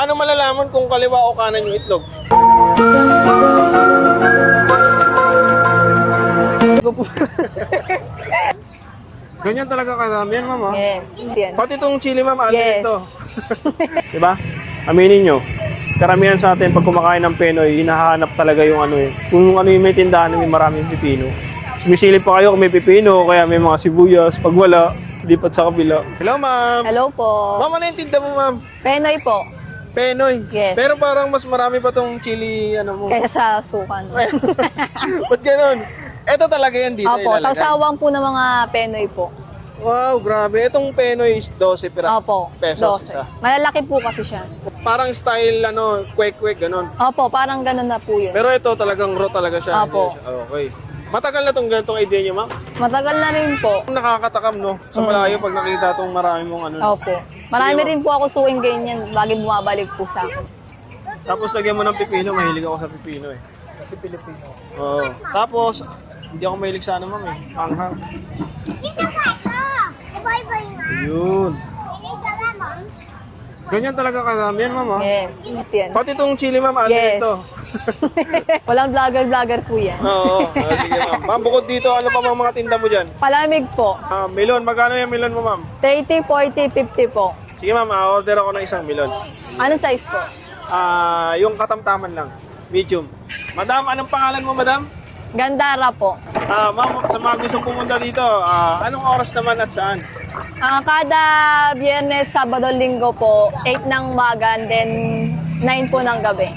Paano malalaman kung kaliwa o kanan yung itlog? Ganyan talaga kadami yan, ma'am. ah. Yes, yan. Pati itong chili, ma'am, ate Yes. ito. diba? Aminin nyo. Karamihan sa atin, pag kumakain ng Pinoy, hinahanap talaga yung ano eh. Kung ano yung may tindahan na may maraming pipino. Sumisilip pa kayo kung may pipino, kaya may mga sibuyas. Pag wala, lipat sa kabila. Hello, ma'am. Hello po. Ma'am, ano yung tinda mo, ma'am? Penoy po. Penoy. Yes. Pero parang mas marami pa tong chili, ano mo. Kaya sa sukan. Ba't ganun? Ito talaga yan dito Opo, ilalagay. sawsawang po ng mga Penoy po. Wow, grabe. Itong Penoy is 12 pira. Opo, Pesos 12. isa. Malalaki po kasi siya. Parang style, ano, kwek-kwek, ganun. Opo, parang ganun na po yun. Pero ito talagang raw talaga siya. Hindi siya- Okay. Matagal na tong ganitong idea niyo, ma'am? Matagal na rin po. Nakakatakam, no? Sa malayo pag nakita tong marami mong ano. Opo. Marami rin po ako suing ganyan. Lagi bumabalik po sa akin. Tapos lagyan mo ng pipino, mahilig ako sa pipino eh. Kasi Pilipino. Oo. Tapos, hindi ako mahilig sa ano, ma'am eh. Anghang. Yun. Ganyan talaga kadami yan, ma'am ah. Yes, yan. Pati itong chili, ma'am, ate Yes. ito. Walang vlogger-vlogger po yan. Oo. Ah, sige, ma'am. Ma'am, bukod dito, ano pa mga mga tinda mo dyan? Palamig po. Ah, melon, magkano yung melon mo, ma'am? 30, 40, 50 po. Sige, ma'am, ah, order ako ng isang melon. Anong size po? Ah, yung katamtaman lang. Medium. Madam, anong pangalan mo, madam? Gandara po. Ah, ma'am, sa mga gustong pumunta dito, ah, anong oras naman at saan? Ah, kada biyernes, sabado, linggo po, 8 ng umaga, and then 9 po ng gabi.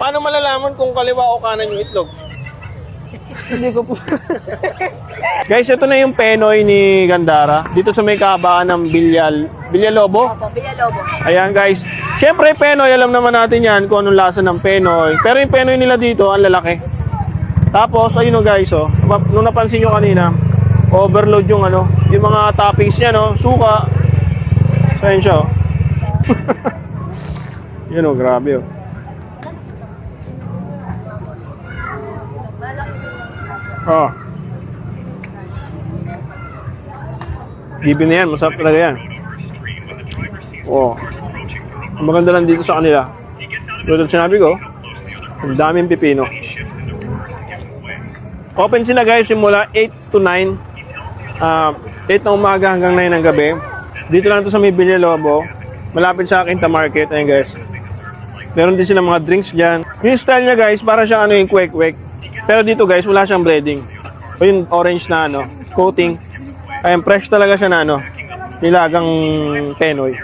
Paano malalaman kung kaliwa o kanan yung itlog? Hindi ko po. Guys, ito na yung penoy ni Gandara. Dito sa may kabaan ng Bilyal, Bilyalobo. Opo, Villalobo. Ayan guys. Siyempre, penoy, alam naman natin yan kung anong lasa ng penoy. Pero yung penoy nila dito, ang lalaki. Tapos, ayun o guys, oh. Nung napansin nyo kanina, overload yung ano, yung mga toppings niya, no? Suka. So, ayun siya, oh. yun o, grabe, oh. Oh. Given na yan, masarap talaga yan. Oh. Ang maganda lang dito sa kanila. Tulad sinabi ko, ang daming pipino. Open sila guys simula 8 to 9. Ah, 8 ng umaga hanggang 9 ng gabi. Dito lang to sa may Lobo. Malapit sa Quinta Market. Ayan guys. Meron din sila mga drinks dyan. Yung style niya guys, para siyang ano yung kwek-kwek. Pero dito guys, wala siyang breading. O yung orange na ano, coating. Ayan, fresh talaga siya na ano, nilagang penoy.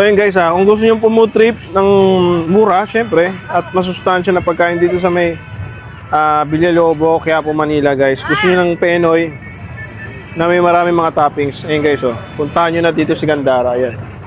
So yun guys ha, kung gusto nyo pumood trip ng mura, syempre, at masustansya na pagkain dito sa may uh, Villalobo, kaya po Manila guys. Gusto nyo ng Penoy na may maraming mga toppings. Ayun guys oh, puntahan nyo na dito si Gandara. Ayan.